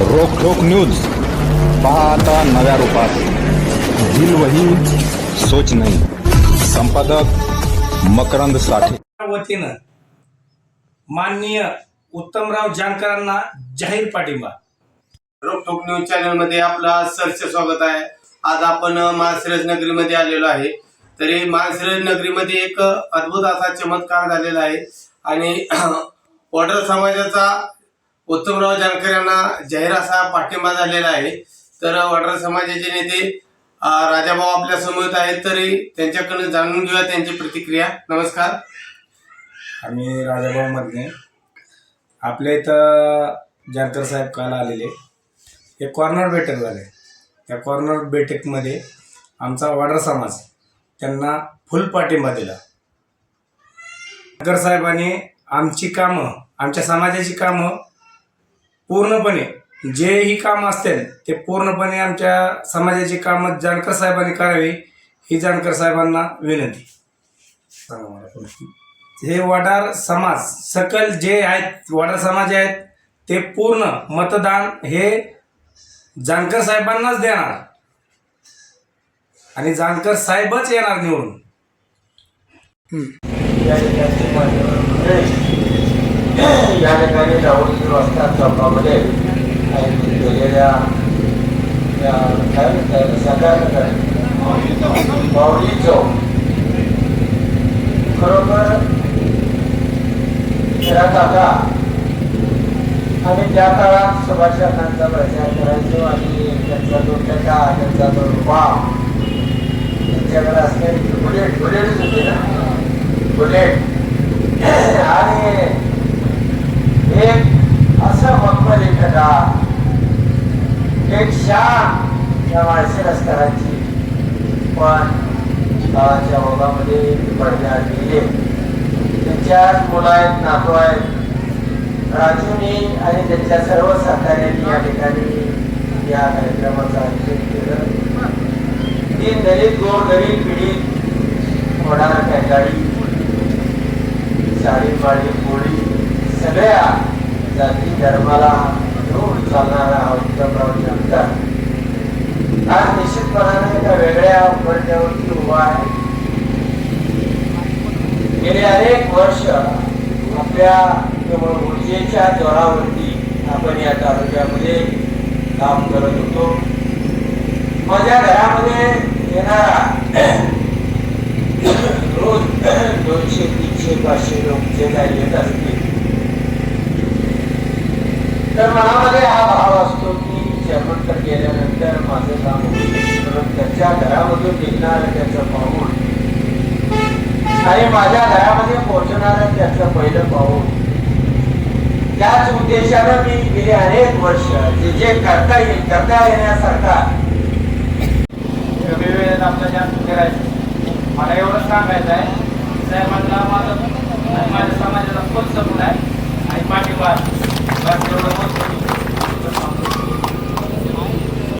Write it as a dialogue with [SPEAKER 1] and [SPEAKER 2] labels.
[SPEAKER 1] रोखोक news. पहा आता नव्या रूपात. दिल वही सोच नाही. संपादक मकरंद साठे.
[SPEAKER 2] वतीनं माननीय उत्तमराव जानकरांना जाहीर पाठिंबा.
[SPEAKER 3] रोकटोक न्यूज चॅनलमध्ये आपलं आज सरचे स्वागत आहे. आज आपण माळशिरस नगरीमध्ये आलेलो आहे. तरी माळशिरस नगरीमध्ये एक अद्भुत असा चमत्कार झालेला आहे. आणि वडर समाजाचा उत्तमराव जानकर यांना जाहीर असा पाठिंबा झालेला आहे. तर वडर समाजाचे नेते राजाभाऊ आपल्यासमोर आहेत तरी त्यांच्याकडून जाणून घेऊया त्यांची प्रतिक्रिया. नमस्कार.
[SPEAKER 2] आम्ही राजाभाऊ मधले आपल्या इथं जानकर साहेब काल आलेले. हे कॉर्नर बैठक झाले त्या कॉर्नर बैठकमध्ये आमचा वाडर समाज त्यांना फुल पाठिंबा दिला. जानकर साहेबांनी आमची कामं आमच्या समाजाची कामं पूर्णपणे जे ही काम असतील ते पूर्णपणे आमच्या समाजाची कामं जानकर साहेबांनी करावी ही जानकर साहेबांना विनंती. सांगा मला हे वडार समाज सकल जे आहेत वडार समाज आहेत ते पूर्ण मतदान हे जानकर साहेबांनाच देणार. आणि जानकर साहेबच येणार निवडून.
[SPEAKER 4] या ठिकाणी राहुल वाजता चौकामध्ये आयोजित केलेल्या या माऊली चौक खरोखर खरा काका आणि त्या काळात सुभाषचंद्रांचा प्रचार करायचो आणि त्यांचा जो टका त्यांचा जो वाव त्यांच्याकडे असलेली बुलेट बुलेटच होती ना बुलेट आणि एक असं मखमल एखादा पेक्षा शान या माळशी रस्त्याची पण काळाच्या ओघामध्ये पडल्या गेले. त्यांच्यात मुलं आहेत नातू आहेत. राजूनी आणि त्यांच्या सर्व सहकार्यांनी या ठिकाणी या कार्यक्रमाचं आयोजन केलं. ती दलित गोर गरीब पीडित होणारा कॅटाळी साडी पाडी पोळी सगळ्या जाती धर्माला चालणारा हा उत्तमराव आमचा आज निश्चितपणाने एका वेगळ्या पडद्यावरती उभा आहे? गेले अनेक वर्ष आपल्या केवळ ऊर्जेच्या जोरावरती आपण या तालुक्यामध्ये काम करत होतो. माझ्या घरामध्ये येणारा रोज दोनशे तीनशे पाचशे लोक जे काही येत असतील तर मनामध्ये गेल्यानंतर माझं काम होईल म्हणून त्याच्या घरामधून निघणारं त्याचं पाहून आणि माझ्या घरामध्ये पोहोचणारं त्याचं पहिलं पाहून त्याच उद्देशानं मी गेले अनेक वर्ष. जे जे करता येईल करता येण्यासारखा
[SPEAKER 5] वेळेत आपलं जास्त करायचं. मला एवढं सांगायचं आहे. साहेबांना माझं माझ्या समाजात